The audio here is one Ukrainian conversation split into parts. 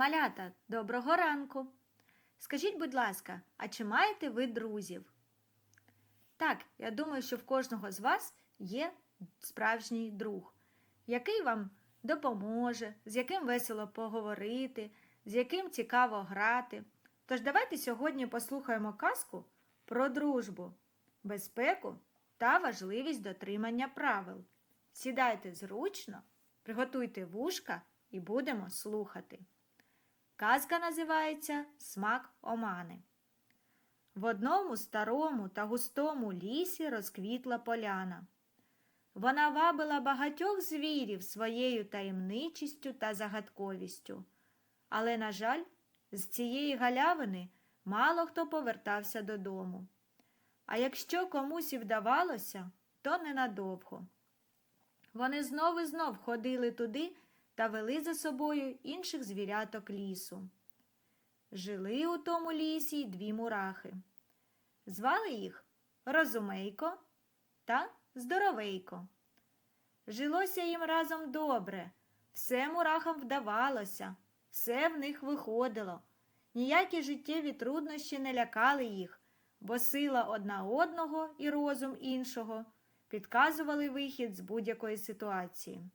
Малята, доброго ранку. Скажіть, будь ласка, а чи маєте ви друзів? Так, я думаю, що в кожного з вас є справжній друг, який вам допоможе, з яким весело поговорити, з яким цікаво грати. Тож давайте сьогодні послухаємо казку про дружбу, безпеку та важливість дотримання правил. Сідайте зручно, приготуйте вушка і будемо слухати. Казка називається Смак омани. В одному старому та густому лісі розквітла поляна. Вона вабила багатьох звірів своєю таємничістю та загадковістю. Але, на жаль, з цієї галявини мало хто повертався додому. А якщо комусь і вдавалося, то ненадовго. Вони знов і знов ходили туди та вели за собою інших звіряток лісу. Жили у тому лісі й дві мурахи. Звали їх Розумейко та Здоровейко. Жилося їм разом добре, все мурахам вдавалося, все в них виходило. Ніякі життєві труднощі не лякали їх, бо сила одна одного і розум іншого підказували вихід з будь-якої ситуації.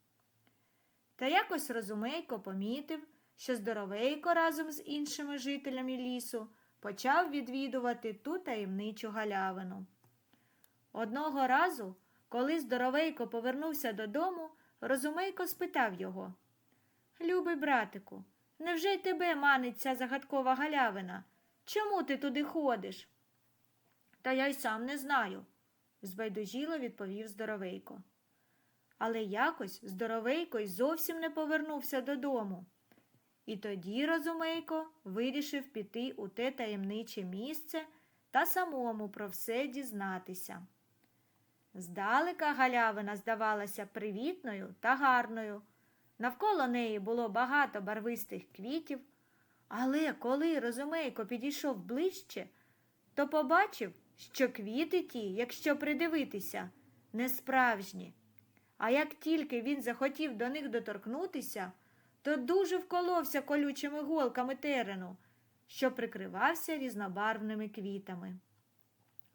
Та якось Розумейко помітив, що Здоровейко разом з іншими жителями лісу почав відвідувати ту таємничу галявину. Одного разу, коли Здоровейко повернувся додому, Розумейко спитав його Любий братику, невже й тебе манить ця загадкова галявина? Чому ти туди ходиш? Та я й сам не знаю, збайдужіло відповів Здоровейко. Але якось Здоровейко й зовсім не повернувся додому. І тоді Розумейко вирішив піти у те таємниче місце та самому про все дізнатися. Здалека галявина здавалася привітною та гарною. Навколо неї було багато барвистих квітів, але коли Розумейко підійшов ближче, то побачив, що квіти ті, якщо придивитися, не справжні. А як тільки він захотів до них доторкнутися, то дуже вколовся колючими голками терену, що прикривався різнобарвними квітами.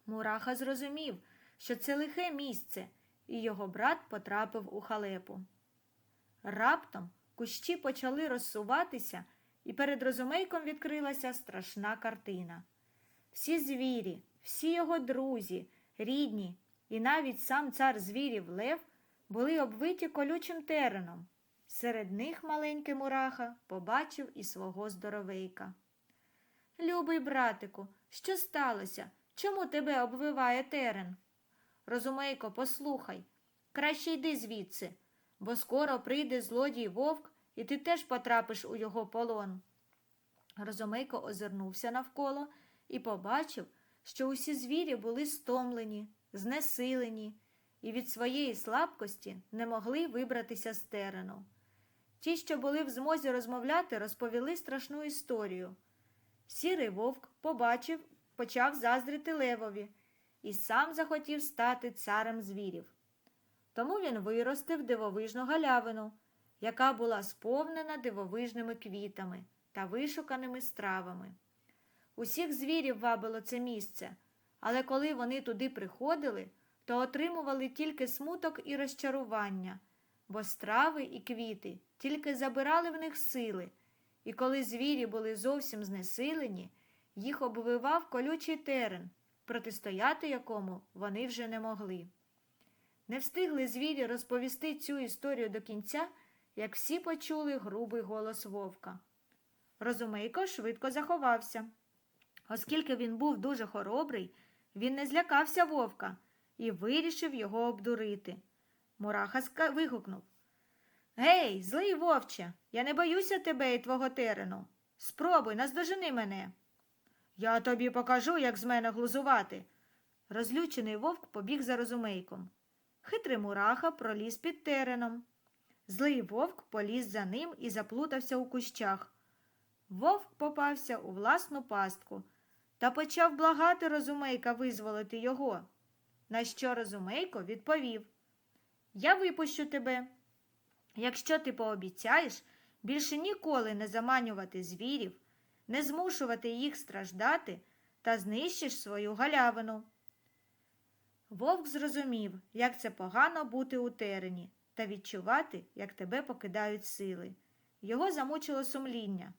Мураха зрозумів, що це лихе місце, і його брат потрапив у халепу. Раптом кущі почали розсуватися, і перед розумейком відкрилася страшна картина. Всі звірі, всі його друзі, рідні, і навіть сам цар звірів Лев були обвиті колючим тереном. Серед них маленький мураха побачив і свого здоровейка. Любий братику, що сталося? Чому тебе обвиває терен? Розумейко, послухай, краще йди звідси, бо скоро прийде злодій вовк, і ти теж потрапиш у його полон. Розумейко озирнувся навколо і побачив, що усі звірі були стомлені, знесилені і від своєї слабкості не могли вибратися з терену. Ті, що були в змозі розмовляти, розповіли страшну історію. Сірий вовк побачив, почав заздрити левові і сам захотів стати царем звірів. Тому він виростив дивовижну галявину, яка була сповнена дивовижними квітами та вишуканими стравами. Усіх звірів вабило це місце, але коли вони туди приходили, то отримували тільки смуток і розчарування, бо страви і квіти тільки забирали в них сили, і коли звірі були зовсім знесилені, їх обвивав колючий терен, протистояти якому вони вже не могли. Не встигли звірі розповісти цю історію до кінця, як всі почули грубий голос вовка. Розумейко швидко заховався. Оскільки він був дуже хоробрий, він не злякався вовка і вирішив його обдурити. Мураха вигукнув Гей, злий вовче, я не боюся тебе і твого терену. Спробуй, наздожени мене. Я тобі покажу, як з мене глузувати. Розлючений вовк побіг за розумейком. Хитрий мураха проліз під тереном. Злий вовк поліз за ним і заплутався у кущах. Вовк попався у власну пастку та почав благати розумейка визволити його. На що розумейко відповів Я випущу тебе, якщо ти пообіцяєш, більше ніколи не заманювати звірів, не змушувати їх страждати та знищиш свою галявину. Вовк зрозумів, як це погано бути у терені та відчувати, як тебе покидають сили. Його замучило сумління.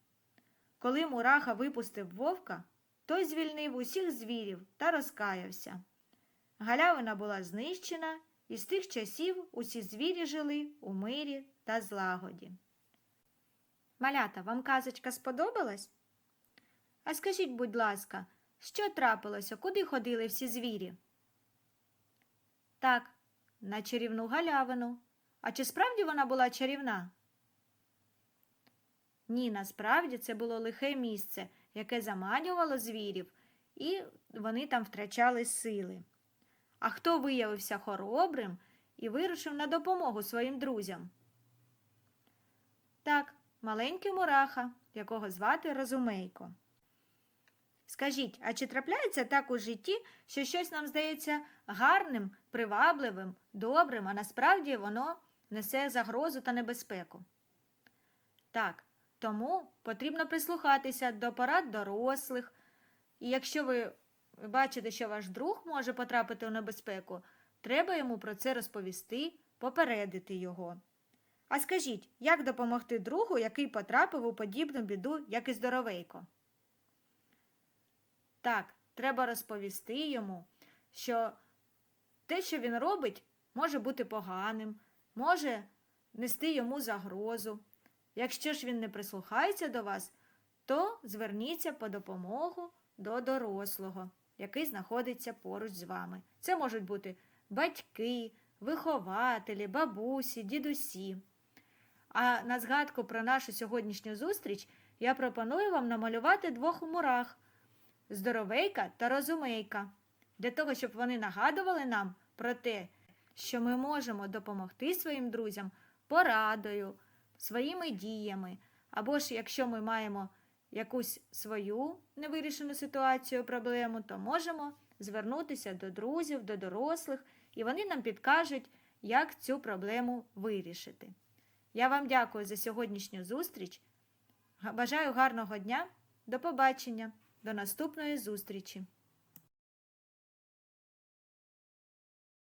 Коли мураха випустив вовка, той звільнив усіх звірів та розкаявся. Галявина була знищена, і з тих часів усі звірі жили у мирі та злагоді. Малята, вам казочка сподобалась? А скажіть, будь ласка, що трапилося, куди ходили всі звірі? Так, на чарівну галявину. А чи справді вона була чарівна? Ні, насправді це було лихе місце, яке заманювало звірів, і вони там втрачали сили. А хто виявився хоробрим і вирушив на допомогу своїм друзям? Так, маленький мураха, якого звати Розумейко. Скажіть, а чи трапляється так у житті, що щось нам здається гарним, привабливим, добрим, а насправді воно несе загрозу та небезпеку? Так, тому потрібно прислухатися до порад дорослих. І якщо ви бачите, що ваш друг може потрапити у небезпеку, треба йому про це розповісти, попередити його. А скажіть, як допомогти другу, який потрапив у подібну біду, як і здоровейко? Так, треба розповісти йому, що те, що він робить, може бути поганим, може нести йому загрозу. Якщо ж він не прислухається до вас, то зверніться по допомогу до дорослого, який знаходиться поруч з вами. Це можуть бути батьки, вихователі, бабусі, дідусі. А на згадку про нашу сьогоднішню зустріч я пропоную вам намалювати двох мурах здоровейка та розумейка, для того, щоб вони нагадували нам про те, що ми можемо допомогти своїм друзям порадою, своїми діями, або ж якщо ми маємо якусь свою невирішену ситуацію, проблему, то можемо звернутися до друзів, до дорослих, і вони нам підкажуть, як цю проблему вирішити. Я вам дякую за сьогоднішню зустріч. Бажаю гарного дня. До побачення, до наступної зустрічі!